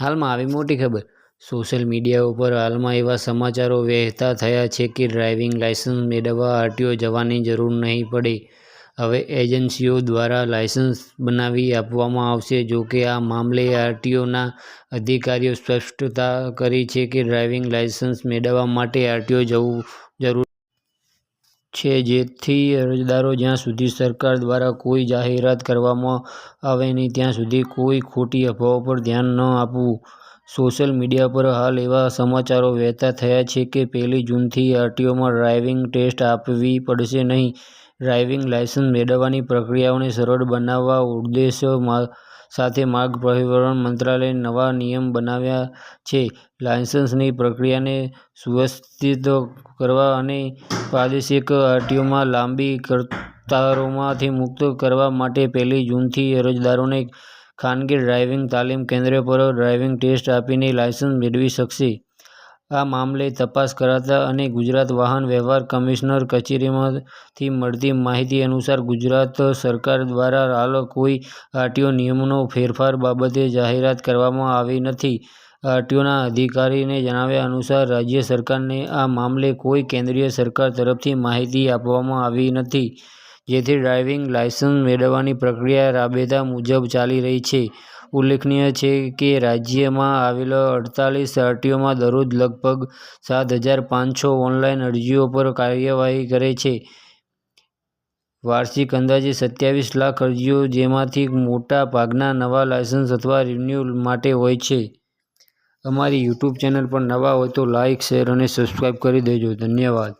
હાલમાં આવી મોટી ખબર. સોશિયલ મીડિયા ઉપર હાલમાં એવા સમાચારો વહેતા થયા છે કે ડ્રાઇવિંગ લાયસન્સ મેળવવા આરટીઓ જવાની જરૂર નહીં પડે. હવે એજન્સીઓ દ્વારા લાયસન્સ બનાવી આપવામાં આવશે. જોકે આ મામલે આરટીઓના અધિકારીઓ સ્પષ્ટતા કરી છે કે ડ્રાઇવિંગ લાયસન્સ મેળવવા માટે આરટીઓ જવું જરૂરી છે, જેથી અરજદારો જ્યાં સુધી સરકાર દ્વારા કોઈ જાહેરાત કરવામાં આવે નહીં, ત્યાં સુધી કોઈ ખોટી અફવાઓ પર ધ્યાન ન આપવું. સોશિયલ મીડિયા પર હાલ એવા સમાચારો વહેતા થયા છે કે પહેલી જૂનથી આરટીઓમાં ડ્રાઇવિંગ ટેસ્ટ આપવી પડશે નહીં. ડ્રાઇવિંગ લાયસન્સ મેળવવાની પ્રક્રિયાઓને સરળ બનાવવા ઉદ્દેશ્ય સાથે માર્ગ પરિવહન મંત્રાલયે નવા નિયમ બનાવ્યા છે. લાયસન્સની પ્રક્રિયાને સુવ્યવસ્થિત કરવા અને પ્રાદેશિક આરટીઓમાં લાંબી કતારોમાંથી મુક્ત કરવા માટે પહેલી જૂનથી અરજદારોને ખાનગી ડ્રાઇવિંગ તાલીમ કેન્દ્ર પર ડ્રાઇવિંગ ટેસ્ટ આપીને લાયસન્સ મેળવી શકાશે. આ મામલે તપાસ કરાતા અને ગુજરાત વાહન વ્યવહાર કમિશનર કચેરીમાંથી મળતી માહિતી અનુસાર ગુજરાત સરકાર દ્વારા હાલ કોઈ આરટીઓ નિયમનો ફેરફાર બાબતે જાહેરાત કરવામાં આવી નથી. આરટીઓના અધિકારીને જણાવ્યા અનુસાર, રાજ્ય સરકારને આ મામલે કોઈ કેન્દ્રીય સરકાર તરફથી માહિતી આપવામાં આવી નથી, જેથી ડ્રાઇવિંગ લાયસન્સ મેળવવાની પ્રક્રિયા રાબેતા મુજબ ચાલી રહી છે. ઉલ્લેખનીય છે કે રાજ્યમાં આવેલા અડતાલીસ આરટીઓમાં દરરોજ લગભગ સાત હજાર પાંચસો ઓનલાઈન અરજીઓ પર કાર્યવાહી કરે છે. વાર્ષિક અંદાજે સત્યાવીસ લાખ અરજીઓ જેમાંથી મોટા ભાગના નવા લાયસન્સ અથવા રિન્યુઅલ માટે હોય છે. અમારી યુટ્યુબ ચેનલ પર નવા હોય તો લાઇક શેર અને સબસ્ક્રાઈબ કરી દેજો. ધન્યવાદ.